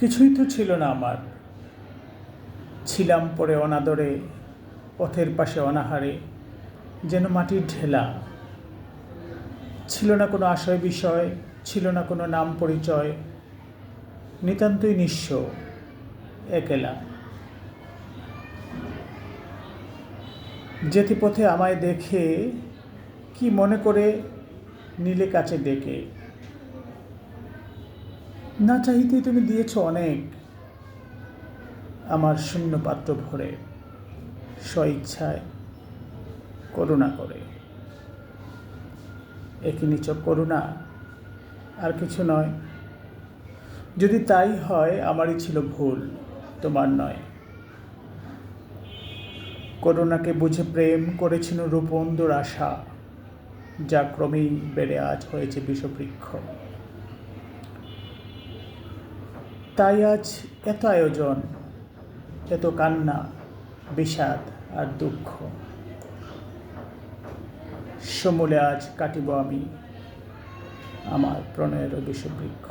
কিছুই তো ছিল না আমার। ছিলাম পরে অনাদরে, পথের পাশে অনাহারে, যেন মাটির ঢেলা। ছিল না কোনো আশয় বিষয়, ছিল না কোনো নাম পরিচয়, নিতান্তই নিঃস্ব, একেলা। যেতে পথে আমায় দেখে, কি মনে করে নীলে কাছে ডেকে। না চাইতেই তুমি দিয়েছ অনেক। আমার শূন্য পাত্র ভরে স্বইচ্ছায় করুণা করে। একই নিচক করুণা আর কিছু নয়। যদি তাই হয়, আমারই ছিল ভুল, তোমার নয়। করুণাকে বুঝে প্রেম করেছিল রূপন্দর আশা, যা ক্রমেই বেড়ে আজ হয়েছে বিষবৃক্ষ। তাই আজ এত আয়োজন, এত কান্না, বিষাদ আর দুঃখ। সমূলে আজ কাটিব আমি আমার প্রণয়ের বিষবৃক্ষ।